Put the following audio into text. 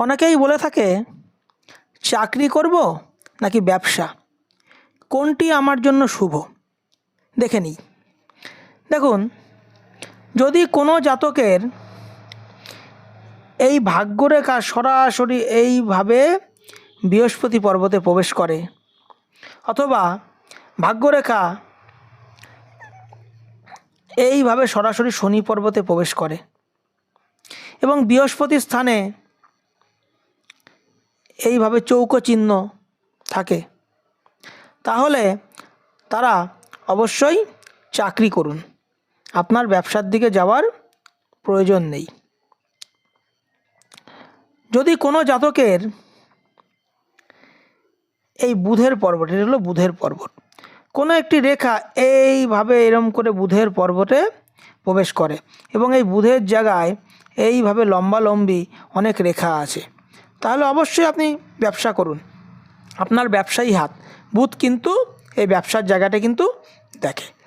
অনেকেই বলে থাকে, চাকরি করব নাকি ব্যবসা? কোনটি আমার জন্য শুভ? দেখে নিই। দেখুন, যদি কোনো জাতকের এই ভাগ্যরেখা সরাসরি এইভাবে বৃহস্পতি পর্বতে প্রবেশ করে, অথবা ভাগ্যরেখা এইভাবে সরাসরি শনি পর্বতে প্রবেশ করে এবং বৃহস্পতি স্থানে এইভাবে চৌকো চিহ্ন থাকে। তাহলে তারা অবশ্যই চাকরি করুন। আপনার ব্যবসার দিকে যাওয়ার প্রয়োজন নেই। যদি কোনো জাতকের এই বুধের পর্বত, এটা হলো বুধের পর্বত, কোনো একটি রেখা এইভাবে এরম করে বুধের পর্বতে প্রবেশ করে এবং এই বুধের জায়গায় এইভাবে লম্বালম্বি অনেক রেখা আছে। তাহলে অবশ্যই আপনি ব্যবসা করুন। আপনার ব্যবসায়ী হাত। বুধ কিন্তু এই ব্যবসার জায়গাটা কিন্তু দেখে।